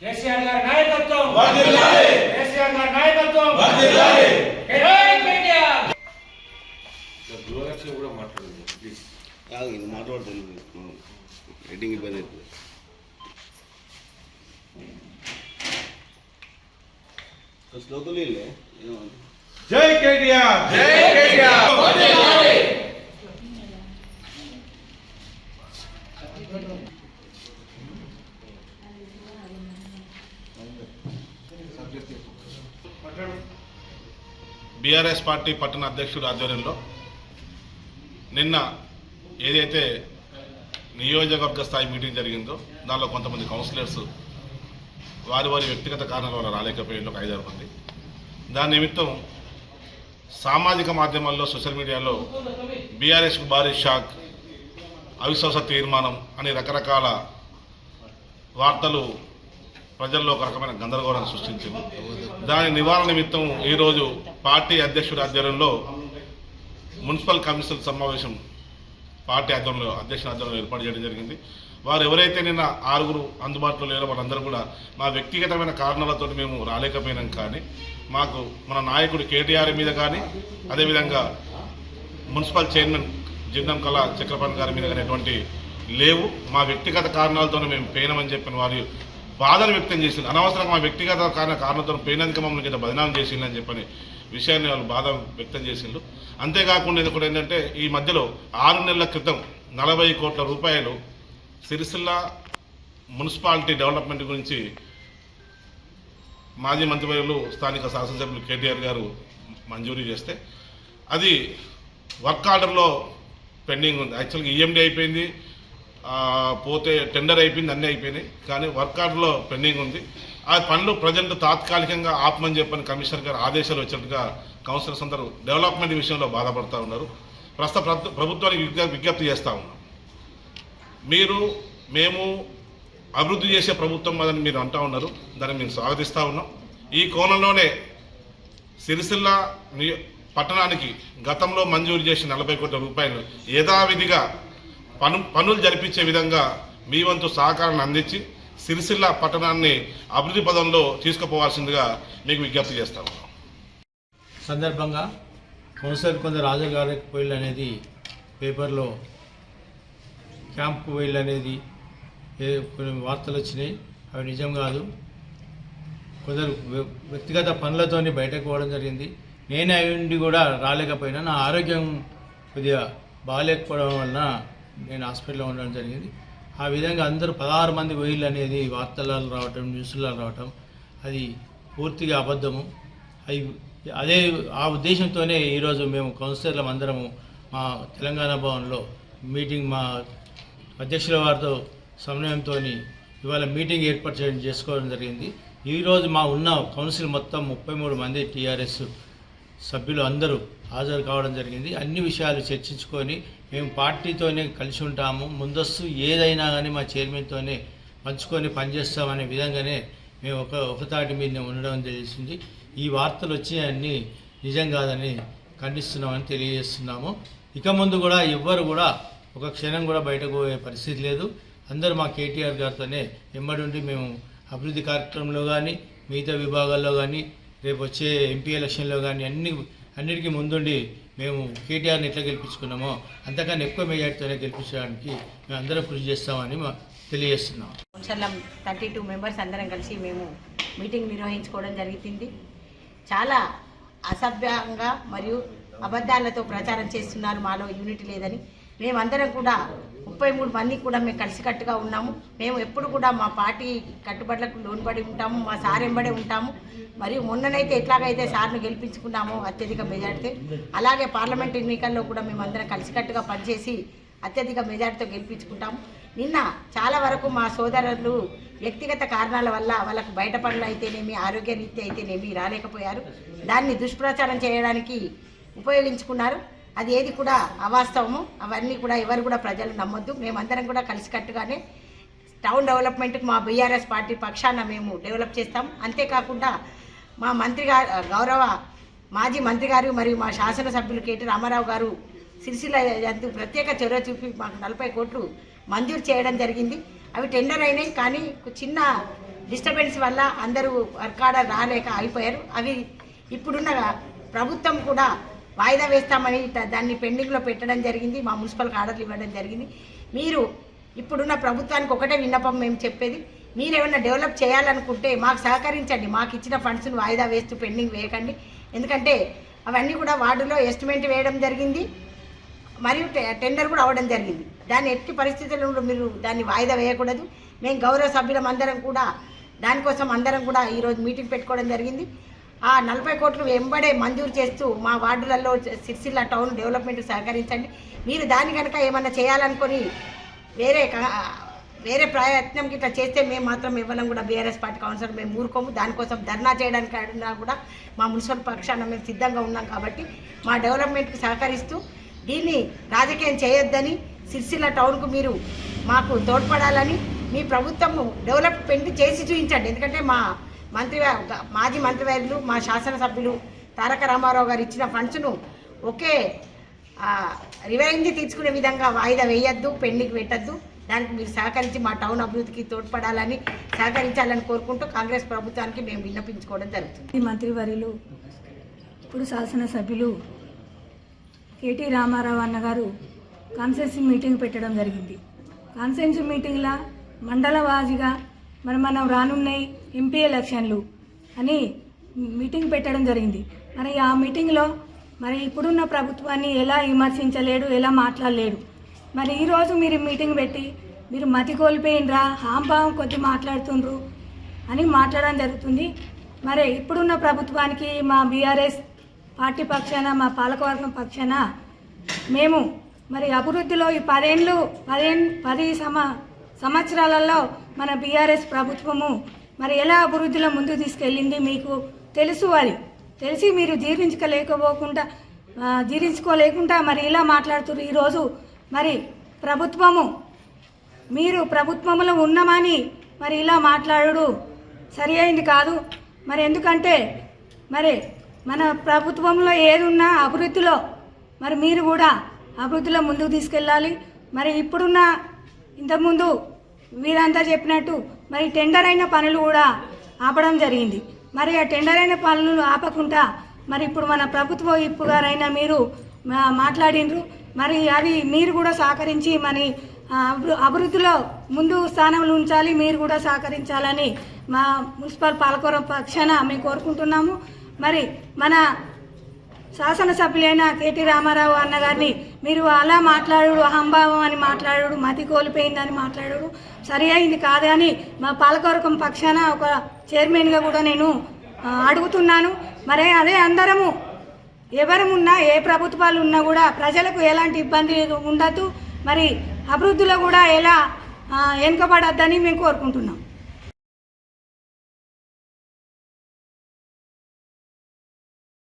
కేసీఆర్ గారి నాయకత్వం. కేసీఆర్ గారి నాయకత్వం. వర్ధిల్లాలి. జై కేటీఆర్. దూరదర్శన్ కూడా మాట్లాడండి ప్లీజ్ కాదు ఇది మాట్లాడుతుంది ఎడ్డింగ్ ఇబ్బంది అవుతుంది కేటీఆర్! బీఆర్ఎస్ పార్టీ పట్టణ అధ్యక్షుడు ఆధ్వర్యంలో నిన్న ఏదైతే నియోజకవర్గ స్థాయి మీటింగ్ జరిగిందో దానిలో కొంతమంది కౌన్సిలర్స్ వారి వారి వ్యక్తిగత కారణాల వల్ల రాలేకపోయింది ఒక ఐదారు మంది. దాని నిమిత్తం సామాజిక మాధ్యమాల్లో సోషల్ మీడియాలో బీఆర్ఎస్కు భారీ షాక్ అవిశ్వాస తీర్మానం అనే రకరకాల వార్తలు ప్రజల్లో ఒక రకమైన గందరగోళాన్ని సృష్టించింది. దాని నివారణ నిమిత్తం ఈరోజు పార్టీ అధ్యక్షుడి ఆధ్వర్యంలో మున్సిపల్ కమిషన్ సమావేశం పార్టీ ఆధ్వర్యంలో అధ్యక్షుల ఆధ్వర్యంలో ఏర్పాటు చేయడం జరిగింది. వారు ఎవరైతే నిన్న ఆరుగురు అందుబాటులో లేరో వాళ్ళందరూ కూడా మా వ్యక్తిగతమైన కారణాలతో మేము రాలేకపోయినాం కానీ మాకు మన నాయకుడు కేటీఆర్ మీద కానీ అదేవిధంగా మున్సిపల్ చైర్మన్ జిందం కళా చక్రపాణి గారి మీద కానీ ఎటువంటి లేవు. మా వ్యక్తిగత కారణాలతోనే మేము పోయినామని చెప్పిన వారి బాధను వ్యక్తం చేసింది అనవసరంగా మా వ్యక్తిగత కారణ కారణంతో పోయినందుకు మమ్మల్ని కింద బదనాం చేసిందని చెప్పని విషయాన్ని వాళ్ళు బాధ వ్యక్తం చేసిండ్రు. అంతేకాకుండా ఇది కూడా ఏంటంటే ఈ మధ్యలో ఆరు నెలల క్రితం నలభై కోట్ల రూపాయలు సిరిసిల్ల మున్సిపాలిటీ డెవలప్మెంట్ గురించి మాజీ మంత్రివర్యులు స్థానిక శాసనసభ్యులు కేటీఆర్ గారు మంజూరీ చేస్తే అది వర్క్ ఆర్డర్లో పెండింగ్ ఉంది. యాక్చువల్గా ఈఎండి అయిపోయింది పోతే టెండర్ అయిపోయింది అన్నీ అయిపోయినాయి కానీ వర్క్ ఆర్డర్లో పెండింగ్ ఉంది. ఆ పనులు ప్రజెంట్ తాత్కాలికంగా ఆపమని చెప్పని కమిషనర్ గారు ఆదేశాలు వచ్చినట్టుగా కౌన్సిలర్స్ అందరూ డెవలప్మెంట్ విషయంలో బాధపడుతూ ఉన్నారు. ప్రస్తుత ప్రభుత్వానికి విజ్ఞప్తి చేస్తూ ఉన్నాం. మీరు మేము అభివృద్ధి చేసే ప్రభుత్వం అదని మీరు అంటా ఉన్నారు. దాన్ని మేము స్వాగతిస్తూ ఉన్నాం. ఈ కోణంలోనే సిరిసిల్ల పట్టణానికి గతంలో మంజూరు చేసిన నలభై కోట్ల రూపాయలు యథావిధిగా పను పనులు జరిపించే విధంగా మీ వంతు సహకారాన్ని అందించి సిరిసిల్ల పట్టణాన్ని అభివృద్ధి పదంలో తీసుకుపోవాల్సిందిగా మీకు విజ్ఞప్తి చేస్తాం సందర్భంగా కౌన్సిలర్ కొంత హాజరు కాలేకపోయిల్ అనేది పేపర్లో క్యాంప్ వెయిల్ అనేది కొన్ని వార్తలు వచ్చినాయి అవి నిజం కాదు. కొందరు వ్యక్తిగత పనులతోని బయటకు పోవడం జరిగింది. నేనే అయ్యుండి కూడా రాలేకపోయినా నా ఆరోగ్యం కొద్దిగా బాగాలేకపోవడం వలన నేను హాస్పిటల్లో ఉండడం జరిగింది. ఆ విధంగా అందరూ పదహారు మంది పోయిళ్ళు అనేది వార్తలలో రావటం న్యూస్లలో రావటం అది పూర్తిగా అబద్ధము. అవి అదే ఆ ఉద్దేశంతోనే ఈరోజు మేము కౌన్సిలర్లం అందరము మా తెలంగాణ భవన్లో మీటింగ్ మా అధ్యక్షుల వారితో సమన్వయంతో ఇవాళ మీటింగ్ ఏర్పాటు చేయడం చేసుకోవడం జరిగింది. ఈరోజు మా ఉన్న కౌన్సిల్ మొత్తం ముప్పై మూడు మంది టీఆర్ఎస్ సభ్యులు అందరూ హాజరు కావడం జరిగింది. అన్ని విషయాలు చర్చించుకొని మేము పార్టీతోనే కలిసి ఉంటాము. ముందస్తు ఏదైనా కానీ మా చైర్మన్తోనే పంచుకొని పనిచేస్తామనే విధంగానే మేము ఒక ఒకతాటి మీద ఉండడం తెలిసింది ఈ వార్తలు వచ్చినాయన్నీ నిజం కాదని ఖండిస్తున్నామని తెలియజేస్తున్నాము. ఇక ముందు కూడా ఎవ్వరు కూడా ఒక క్షణం కూడా బయటకు పోయే పరిస్థితి లేదు. అందరూ మా కేటీఆర్ గారితోనే ఎమ్మడుండి మేము అభివృద్ధి కార్యక్రమంలో కానీ మిగతా విభాగాల్లో కానీ రేపు వచ్చే ఎంపీ ఎలక్షన్లో కానీ అన్ని అన్నిటికీ ముందుండి మేము కేటీఆర్ని ఎట్లా గెలిపించుకున్నామో అంతకన్నా ఎక్కువ మెజార్టీతోనే గెలిపించడానికి మేము అందరం కృషి చేస్తామని తెలియజేస్తున్నాం. కౌన్సిలం థర్టీ టూ మెంబర్స్ అందరం కలిసి మేము మీటింగ్ నిర్వహించుకోవడం జరుగుతుంది చాలా అసభ్యంగా మరియు అబద్ధాలతో ప్రచారం చేస్తున్నారు మాలో యూనిటీ లేదని. మేమందరం కూడా ముప్పై మూడు మంది కూడా మేము కలిసికట్టుగా ఉన్నాము. మేము ఎప్పుడు కూడా మా పార్టీ కట్టుబడులకు లోనుబడి ఉంటాము మా సార్ ఎంబడే ఉంటాము. మరియు మొన్ననైతే ఎట్లాగైతే సార్ను గెలిపించుకున్నామో అత్యధిక మెజార్టీ అలాగే పార్లమెంట్ ఎన్నికల్లో కూడా మేమందరం కలిసికట్టుగా పనిచేసి అత్యధిక మెజార్టీతో గెలిపించుకుంటాం నిన్న చాలా వరకు మా సోదరులు వ్యక్తిగత కారణాల వల్ల వాళ్ళకు బయట పనులు అయితేనేమి ఆరోగ్య రీత్యా అయితేనేమి రాలేకపోయారు. దాన్ని దుష్ప్రచారం చేయడానికి ఉపయోగించుకున్నారు. అది ఏది కూడా అవాస్తవము. అవన్నీ కూడా ఎవరు కూడా ప్రజలు నమ్మొద్దు. మేమందరం కూడా కలిసికట్టుగానే టౌన్ డెవలప్మెంట్కి మా బీఆర్ఎస్ పార్టీ పక్షాన మేము డెవలప్ చేస్తాం. అంతేకాకుండా మా మంత్రి గారు గౌరవ మాజీ మంత్రి గారు మరియు మా శాసనసభ్యులు కేటీ రామారావు గారు సిరిసిల్ల జంతు ప్రత్యేక చొరవ చూపి మాకు నలభై కోట్లు మంజూరు చేయడం జరిగింది. అవి టెండర్ అయినాయి కానీ చిన్న డిస్టర్బెన్స్ వల్ల అందరూ వర్కాడ రాలేక అయిపోయారు అవి ఇప్పుడున్న ప్రభుత్వం కూడా వాయిదా వేస్తామని దాన్ని పెండింగ్లో పెట్టడం జరిగింది మా మున్సిపల్కి ఆర్డర్లు ఇవ్వడం జరిగింది. మీరు ఇప్పుడున్న ప్రభుత్వానికి ఒకటే విన్నపం మేము చెప్పేది మీరు ఏమైనా డెవలప్ చేయాలనుకుంటే మాకు సహకరించండి మాకు ఇచ్చిన ఫండ్స్ను వాయిదా వేస్తూ పెండింగ్ వేయకండి. ఎందుకంటే అవన్నీ కూడా వార్డులో ఎస్టిమేట్ వేయడం జరిగింది మరియు టె- టెండర్ కూడా అవ్వడం జరిగింది. దాన్ని ఎట్టి పరిస్థితుల్లో మీరు దాన్ని వాయిదా వేయకూడదు. మేము గౌరవ సభ్యులం అందరం కూడా దానికోసం అందరం కూడా ఈరోజు మీటింగ్ పెట్టుకోవడం జరిగింది. ఆ నలభై కోట్లు వెంబడే మంజూరు చేస్తూ మా వార్డులలో సిరిసిల్ల టౌన్ డెవలప్మెంట్ సహకరించండి. మీరు దాన్ని కనుక ఏమన్నా చేయాలనుకొని వేరే క- వేరే ప్రయత్నం గిట్లా చేస్తే మేము మాత్రం ఇవ్వడం కూడా బీఆర్ఎస్ పార్టీ కౌన్సిలర్ మేము ఊరుకోము. దానికోసం ధర్నా చేయడానికి అడిగినా కూడా మా మున్సిపల్ పక్షాన మేము సిద్ధంగా ఉన్నాం కాబట్టి మా డెవలప్మెంట్కి సహకరిస్తూ దీన్ని రాజకీయం చేయొద్దని సిరిసిల్ల టౌన్కు మీరు మాకు తోడ్పడాలని మీ ప్రభుత్వము డెవలప్మెంట్ చేసి చూపించండి. ఎందుకంటే మా మంత్రి మాజీ మంత్రివర్యులు మా శాసనసభ్యులు తారక రామారావు గారు ఇచ్చిన ఫండ్స్ను ఒకే రివెంజ్ తీర్చుకునే విధంగా వాయిదా వేయొద్దు పెండింగ్ పెట్టద్దు. దానికి మీరు సహకరించి మా టౌన్ అభివృద్ధికి తోడ్పడాలని సహకరించాలని కోరుకుంటూ కాంగ్రెస్ ప్రభుత్వానికి మేము విన్నపించుకోవడం జరుగుతుంది. మంత్రివర్యులు ఇప్పుడు శాసనసభ్యులు కేటీ రామారావు అన్నగారు కాన్సెన్సీ మీటింగ్ పెట్టడం జరిగింది. కాన్సెన్సీ మీటింగ్లో మండల వారీగా మరి మనం రానున్నాయి ఎంపీ ఎలక్షన్లు అని మీటింగ్ పెట్టడం జరిగింది. మరి ఆ మీటింగ్లో మరి ఇప్పుడున్న ప్రభుత్వాన్ని ఎలా విమర్శించలేడు ఎలా మాట్లాడలేడు? మరి ఈరోజు మీరు మీటింగ్ పెట్టి మీరు మతి కోల్పోయినరా హాంభావం కొద్ది మాట్లాడుతుండ్రు అని మాట్లాడడం జరుగుతుంది. మరి ఇప్పుడున్న ప్రభుత్వానికి మా బీఆర్ఎస్ పార్టీ పక్షాన మా పాలకవర్గం పక్షాన మేము మరి అభివృద్ధిలో ఈ పదేళ్ళు పదేళ్ళు పది సమ సంవత్సరాలలో మన బీఆర్ఎస్ ప్రభుత్వము మరి ఎలా అభివృద్ధిలో ముందు తీసుకెళ్ళింది మీకు తెలుసు అది. తెలిసి మీరు జీర్ణించుకోలేకపోకుండా జీర్ణించుకోలేకుండా మరి ఇలా మాట్లాడుతున్నారు ఈరోజు. మరి ప్రభుత్వము మీరు ప్రభుత్వంలో ఉన్నామని మరి ఇలా మాట్లాడు సరి అయింది కాదు. మరి ఎందుకంటే మరి మన ప్రభుత్వంలో ఏదున్నా అభివృద్ధిలో మరి మీరు కూడా అభివృద్ధిలో ముందుకు తీసుకెళ్ళాలి. మరి ఇప్పుడున్న ఇంతకుముందు మీరంతా చెప్పినట్టు మరి టెండర్ అయిన పనులు కూడా ఆపడం జరిగింది. మరి ఆ టెండర్ అయిన పనులు ఆపకుండా మరి ఇప్పుడు మన ప్రభుత్వ ఇప్పు గారైనా మీరు మాట్లాడినరు మాట్లాడిండ్రు. మరి అది మీరు కూడా సహకరించి మరి అభి- అభివృద్ధిలో ముందు స్థానంలో ఉంచాలి మీరు కూడా సహకరించాలని మా మున్సిపల్ పాలకూర పక్షాన మేము కోరుకుంటున్నాము. మరి మన శాసనసభ్యులైన కేటీ రామారావు అన్నగారిని మీరు అలా మాట్లాడు అహంభావం అని మాట్లాడు మతి కోల్పోయిందని మాట్లాడు సరి అయింది కాదని మా పాలకవర్గం పక్షాన ఒక చైర్మన్గా కూడా నేను అడుగుతున్నాను. మరి అదే అందరము. ఎవరమున్నా ఏ ప్రభుత్వాలు ఉన్నా కూడా ప్రజలకు ఎలాంటి ఇబ్బంది ఉండద్దు. మరి అభివృద్ధిలో కూడా ఎలా వెనుకబడద్దని మేము కోరుకుంటున్నాం.